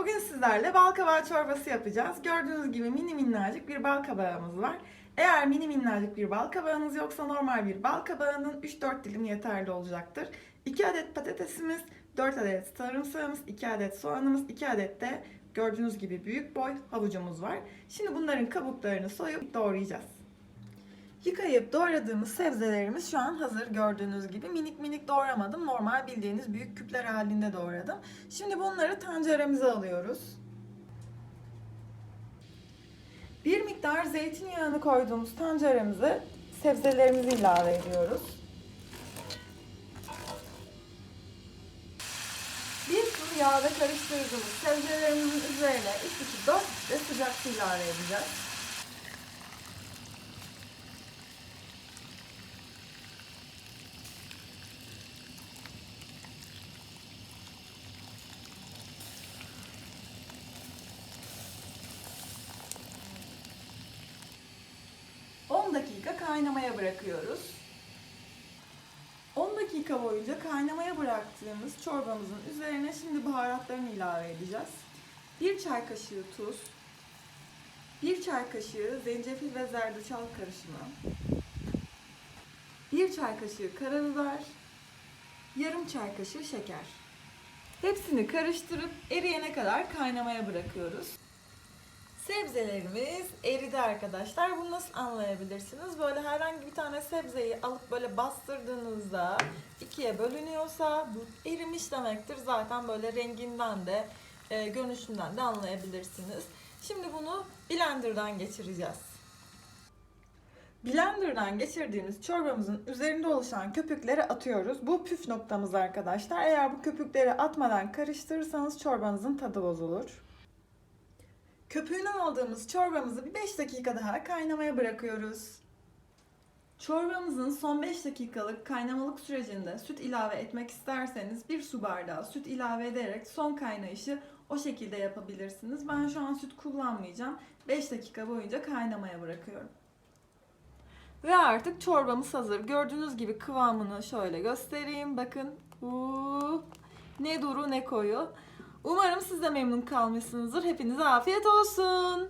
Bugün sizlerle bal kabağı çorbası yapacağız. Gördüğünüz gibi mini minnacık bir bal kabağımız var. Eğer mini minnacık bir bal kabağınız yoksa normal bir bal kabağının 3-4 dilim yeterli olacaktır. 2 adet patatesimiz, 4 adet sarımsağımız, 2 adet soğanımız, 2 adet de gördüğünüz gibi büyük boy havucumuz var. Şimdi bunların kabuklarını soyup doğrayacağız. Yıkayıp doğradığımız sebzelerimiz şu an hazır gördüğünüz gibi. Minik minik doğramadım. Normal bildiğiniz büyük küpler halinde doğradım. Şimdi bunları tenceremize alıyoruz. Bir miktar zeytinyağını koyduğumuz tenceremize sebzelerimizi ilave ediyoruz. Bir su yağda karıştırdığımız sebzelerimizin üzerine 3-4 litre sıcak su ilave edeceğiz. ...10 dakika kaynamaya bırakıyoruz. 10 dakika boyunca kaynamaya bıraktığımız çorbamızın üzerine şimdi baharatlarını ilave edeceğiz. 1 çay kaşığı tuz, 1 çay kaşığı zencefil ve zerdeçal karışımı, 1 çay kaşığı karabiber, yarım çay kaşığı şeker. Hepsini karıştırıp eriyene kadar kaynamaya bırakıyoruz. Sebzelerimiz eridi arkadaşlar. Bunu nasıl anlayabilirsiniz? Böyle herhangi bir tane sebzeyi alıp böyle bastırdığınızda ikiye bölünüyorsa bu erimiş demektir. Zaten böyle renginden de e, görünüşünden de anlayabilirsiniz. Şimdi bunu blenderdan geçireceğiz. Blenderdan geçirdiğimiz çorbamızın üzerinde oluşan köpükleri atıyoruz. Bu püf noktamız arkadaşlar. Eğer bu köpükleri atmadan karıştırırsanız çorbanızın tadı bozulur. Köpüğünü aldığımız çorbamızı bir 5 dakika daha kaynamaya bırakıyoruz. Çorbamızın son 5 dakikalık kaynamalık sürecinde süt ilave etmek isterseniz bir su bardağı süt ilave ederek son kaynayışı o şekilde yapabilirsiniz. Ben şu an süt kullanmayacağım. 5 dakika boyunca kaynamaya bırakıyorum. Ve artık çorbamız hazır. Gördüğünüz gibi kıvamını şöyle göstereyim. Bakın. Uuu, ne duru ne koyu. Umarım siz de memnun kalmışsınızdır. Hepinize afiyet olsun.